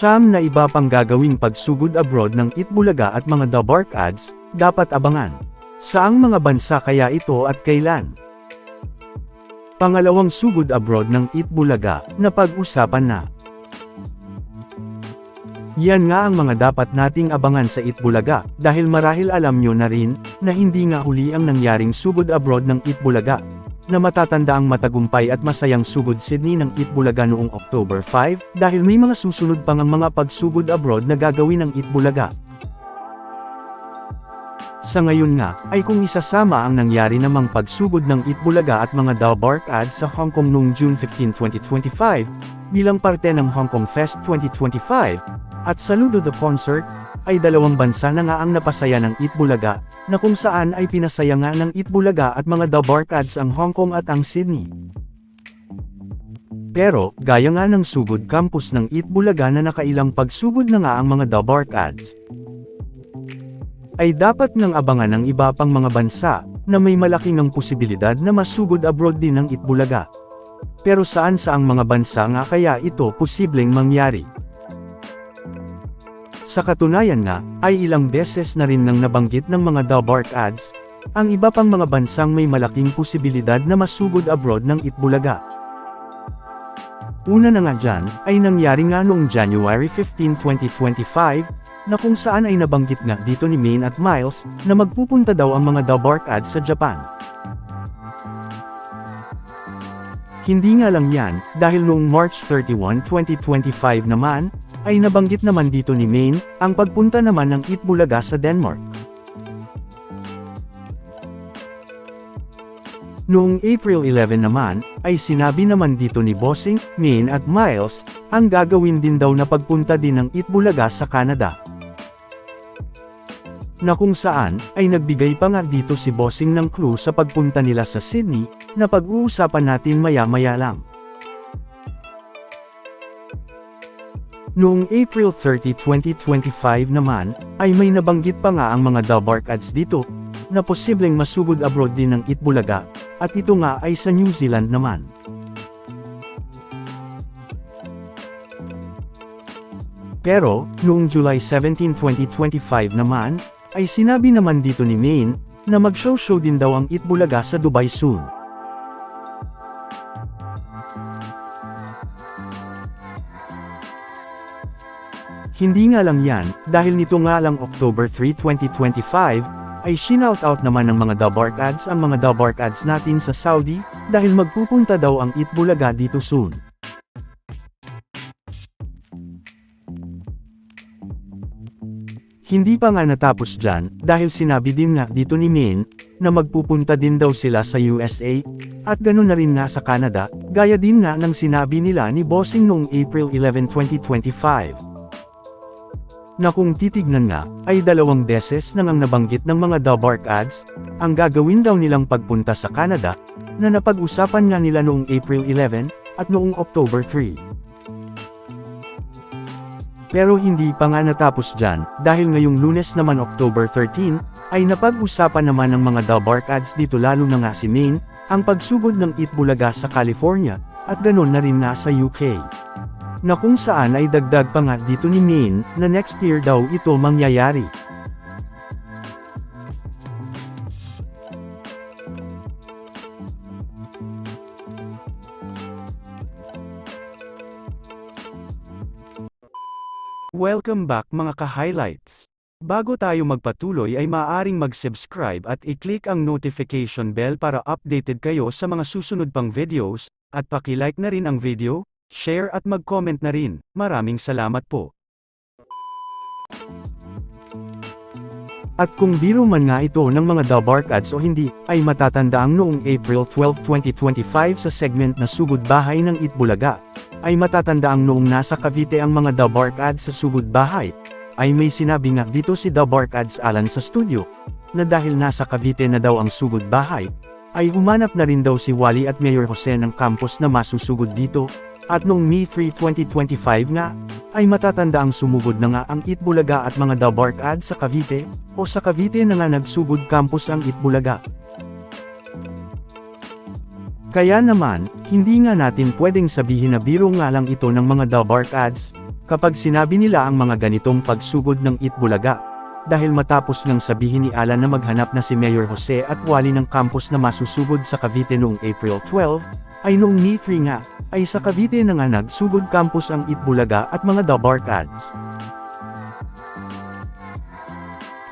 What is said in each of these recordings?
Siyam na iba pang gagawing pagsugod abroad ng Itbulaga at mga The Bark ads, dapat abangan. Saang mga bansa kaya ito at kailan? Pangalawang sugod abroad ng Itbulaga, na pag-usapan na. Yan nga ang mga dapat nating abangan sa Itbulaga, dahil marahil alam nyo na rin, na hindi nga huli ang nangyaring sugod abroad ng Itbulaga, na matatanda ang matagumpay at masayang sugod Sydney ng Itbulaga noong October 5, dahil may mga susunod pang ang mga pagsugod abroad na gagawin ng Itbulaga. Sa ngayon nga, ay kung isasama ang nangyari namang pagsugod ng Itbulaga at mga Dalbark ads sa Hong Kong noong June 15, 2025, bilang parte ng Hong Kong Fest 2025, at saludo the concert, ay dalawang bansa na nga ang napasaya ng Itbulaga, na kung saan ay pinasaya nga ng Itbulaga at mga Dalbark ads ang Hong Kong at ang Sydney. Pero, gaya nga ng sugod campus ng Itbulaga na nakailang pagsugod na nga ang mga Dalbark ads, ay dapat nang abangan ng iba pang mga bansa, na may malaking ang posibilidad na masugod abroad din ng Itbulaga. Pero saan saang mga bansa nga kaya ito posibleng mangyari? Sa katunayan nga, ay ilang beses na rin nang nabanggit ng mga Dalbark ads, ang iba pang mga bansang may malaking posibilidad na masugod abroad ng Itbulaga. Una na nga dyan, ay nangyari nga noong January 15, 2025, na kung saan ay nabanggit nga dito ni Maine at Miles, na magpupunta daw ang mga Dalbark ads sa Japan. Hindi nga lang yan, dahil noong March 31, 2025 naman, ay nabanggit naman dito ni Maine, ang pagpunta naman ng Itbulaga sa Denmark. Noong April 11 naman, ay sinabi naman dito ni Bossing, Maine at Miles, ang gagawin din daw na pagpunta din ng Itbulaga sa Canada. Na kung saan, ay nagbigay pa nga dito si Bossing ng clue sa pagpunta nila sa Sydney, na pag-uusapan natin maya-maya lang. Noong April 30, 2025 naman, ay may nabanggit pa nga ang mga Dalbark ads dito, na posibleng masugod abroad din ng Itbulaga, at ito nga ay sa New Zealand naman. Pero, noong July 17, 2025 naman, ay sinabi naman dito ni Maine, na mag-show-show din daw ang Itbulaga sa Dubai soon. Hindi nga lang yan, dahil nito nga lang October 3, 2025, ay shinout out naman ng mga Dabark ads ang mga Dabark ads natin sa Saudi, dahil magpupunta daw ang Itbulaga dito soon. Hindi pa nga natapos dyan, dahil sinabi din nga dito ni Min, na magpupunta din daw sila sa USA, at ganoon na rin nga sa Canada, gaya din nga ng sinabi nila ni Bossing noong April 11, 2025. Na kung titignan nga, ay dalawang beses nang ang nabanggit ng mga Dabark ads, ang gagawin daw nilang pagpunta sa Canada, na napag-usapan nga nila noong April 11, at noong October 3. Pero hindi pa nga natapos dyan, dahil ngayong lunes naman October 13, ay napag-usapan naman ng mga Dalbark ads dito lalo na nga si Maine, ang pagsugod ng Itbulaga sa California, at ganon na rin nga sa UK. Na kung saan ay dagdag pa nga dito ni Maine, na next year daw ito mangyayari. Welcome back mga ka-highlights. Bago tayo magpatuloy ay maaaring mag-subscribe at i-click ang notification bell para updated kayo sa mga susunod pang videos, at paki-like na rin ang video, share at mag-comment na rin. Maraming salamat po. At kung biro man nga ito ng mga Dalbark ads o hindi, ay matatandaang noong April 12, 2025 sa segment na Sugod Bahay ng Itbulaga, ay matatandaang noong nasa Cavite ang mga Dalbark ads sa Sugod Bahay, ay may sinabi nga dito si Dalbark ads Alan sa studio, na dahil nasa Cavite na daw ang Sugod Bahay, ay humanap na rin daw si Wally at Mayor Jose ng campus na masusugod dito, at noong May 3, 2025 nga, ay matatanda ang sumugod na nga ang Itbulaga at mga Dalbark ads sa Cavite, o sa Cavite na nga nagsugod campus ang Itbulaga. Kaya naman, hindi nga natin pwedeng sabihin na biro nga lang ito ng mga Dalbark ads, kapag sinabi nila ang mga ganitong pagsugod ng Itbulaga. Dahil matapos nang sabihin ni Alan na maghanap na si Mayor Jose at wali ng campus na masusugod sa Cavite noong April 12, ay noong ni 3 nga, ay sa Cavite na nga nagsugod campus ang Itbulaga at mga Dabark ads.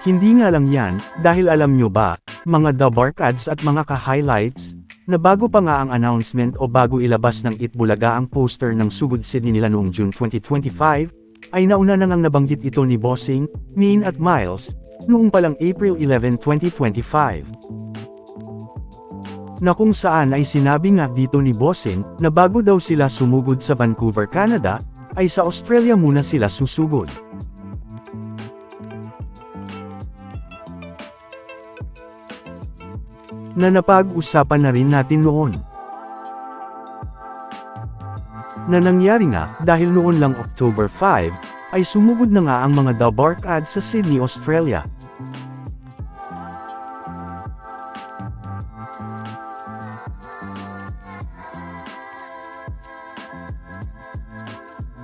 Hindi nga lang yan, dahil alam nyo ba, mga Dabark ads at mga ka-highlights, na bago pa nga ang announcement o bago ilabas ng Itbulaga ang poster ng Sugod City nila noong June 2025, ay nauna na ngang nabanggit ito ni Bossing, Min at Miles, noong palang April 11, 2025. Na kung saan ay sinabi nga dito ni Bossing, na bago daw sila sumugod sa Vancouver, Canada, ay sa Australia muna sila susugod. Na napag-usapan na rin natin noon. Na nangyari nga, dahil noon lang October 5, ay sumugod na nga ang mga Dabark ads sa Sydney, Australia.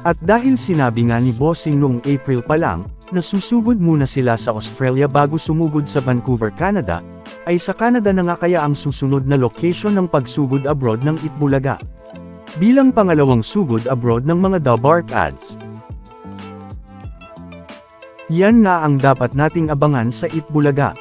At dahil sinabi nga ni Bossing noong April pa lang, na susugod muna sila sa Australia bago sumugod sa Vancouver, Canada, ay sa Canada na nga kaya ang susunod na location ng pagsugod abroad ng Itbulaga. Bilang pangalawang sugod abroad ng mga Dabark ads. Yan nga ang dapat nating abangan sa Itbulaga.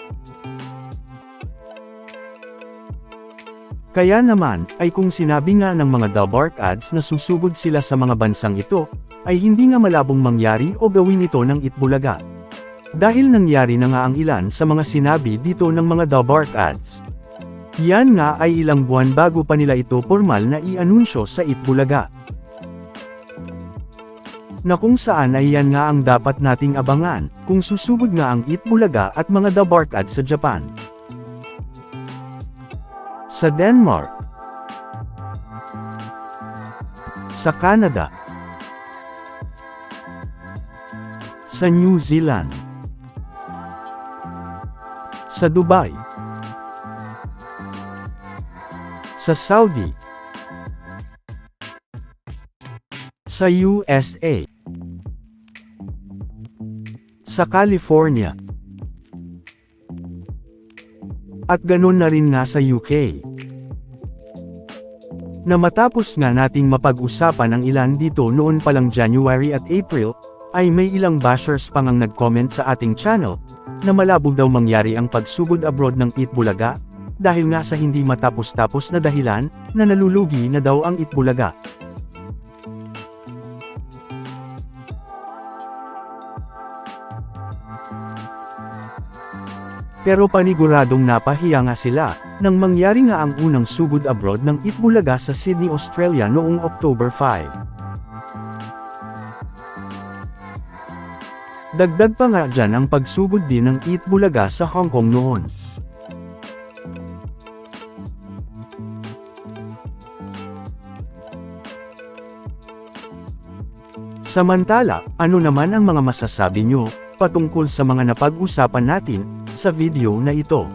Kaya naman, ay kung sinabi nga ng mga Dabark ads na susugod sila sa mga bansang ito, ay hindi nga malabong mangyari o gawin ito ng Itbulaga. Dahil nangyari na nga ang ilan sa mga sinabi dito ng mga Dabark ads. Yan nga ay ilang buwan bago pa nila ito formal na i-anunsyo sa Itbulaga. Na kung saan ay yan nga ang dapat nating abangan, kung susugod nga ang Itbulaga at mga Dabark ads sa Japan. Sa Denmark. Sa Canada. Sa New Zealand. Sa Dubai. Sa Saudi. Sa USA. Sa California. At ganun na rin nga sa UK. Na matapos nga nating mapag-usapan ang ilan dito noon palang January at April, ay may ilang bashers pang ang nag-comment sa ating channel, na malabog daw mangyari ang pagsugod abroad ng Itbulaga, dahil nga sa hindi matapos-tapos na dahilan, na nalulugi na daw ang Itbulaga. Pero paniguradong napahiya nga sila, nang mangyari nga ang unang sugod abroad ng Itbulaga sa Sydney, Australia noong October 5. Dagdag pa nga dyan ang pagsugod din ng Itbulaga sa Hong Kong noon. Samantala, ano naman ang mga masasabi nyo, patungkol sa mga napag-usapan natin, sa video na ito?